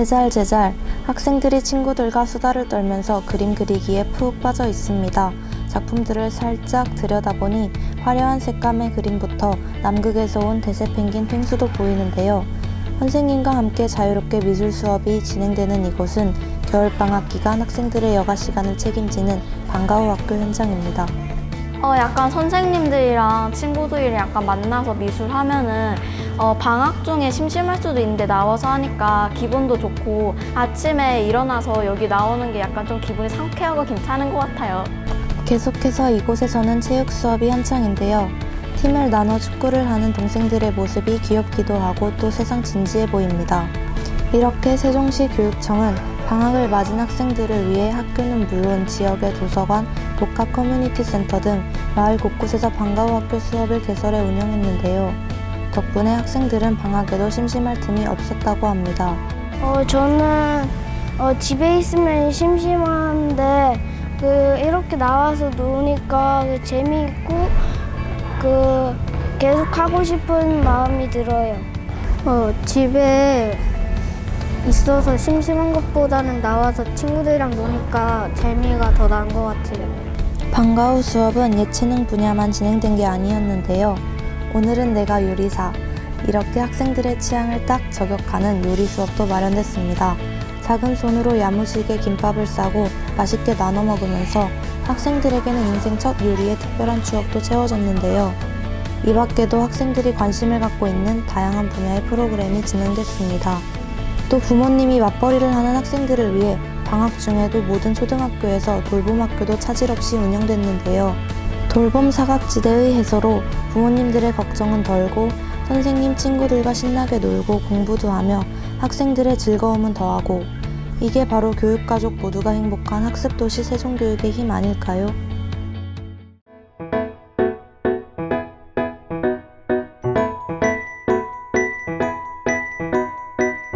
제잘 제잘 학생들이 친구들과 수다를 떨면서 그림 그리기에 푹 빠져 있습니다. 작품들을 살짝 들여다보니 화려한 색감의 그림부터 남극에서 온 대세 펭귄 펭수도 보이는데요. 선생님과 함께 자유롭게 미술 수업이 진행되는 이곳은 겨울방학 기간 학생들의 여가 시간을 책임지는 방과후 학교 현장입니다. 어, 약간 선생님들이랑 친구들이랑 약간 만나서 미술하면은 어, 방학 중에 심심할 수도 있는데 나와서 하니까 기분도 좋고 아침에 일어나서 여기 나오는 게 약간 좀 기분이 상쾌하고 괜찮은 것 같아요. 계속해서 이곳에서는 체육 수업이 한창인데요. 팀을 나눠 축구를 하는 동생들의 모습이 귀엽기도 하고 또 세상 진지해 보입니다. 이렇게 세종시 교육청은 방학을 맞은 학생들을 위해 학교는 물론 지역의 도서관, 복합 커뮤니티 센터 등 마을 곳곳에서 방과후 학교 수업을 개설해 운영했는데요. 덕분에 학생들은 방학에도 심심할 틈이 없었다고 합니다. 어, 저는 어, 집에 있으면 심심한데 그 이렇게 나와서 노니까 그 재미있고 그 계속 하고 싶은 마음이 들어요. 어, 집에 있어서 심심한 것보다는 나와서 친구들이랑 노니까 재미가 더난것 같아요. 방과 후 수업은 예체능 분야만 진행된 게 아니었는데요. 오늘은 내가 요리사. 이렇게 학생들의 취향을 딱 저격하는 요리 수업도 마련됐습니다. 작은 손으로 야무지게 김밥을 싸고 맛있게 나눠 먹으면서 학생들에게는 인생 첫 요리의 특별한 추억도 채워졌는데요. 이 밖에도 학생들이 관심을 갖고 있는 다양한 분야의 프로그램이 진행됐습니다. 또 부모님이 맞벌이를 하는 학생들을 위해 방학 중에도 모든 초등학교에서 돌봄 학교도 차질 없이 운영됐는데요. 돌봄 사각지대의 해소로 부모님들의 걱정은 덜고 선생님 친구들과 신나게 놀고 공부도 하며 학생들의 즐거움은 더하고 이게 바로 교육가족 모두가 행복한 학습도시 세종교육의 힘 아닐까요?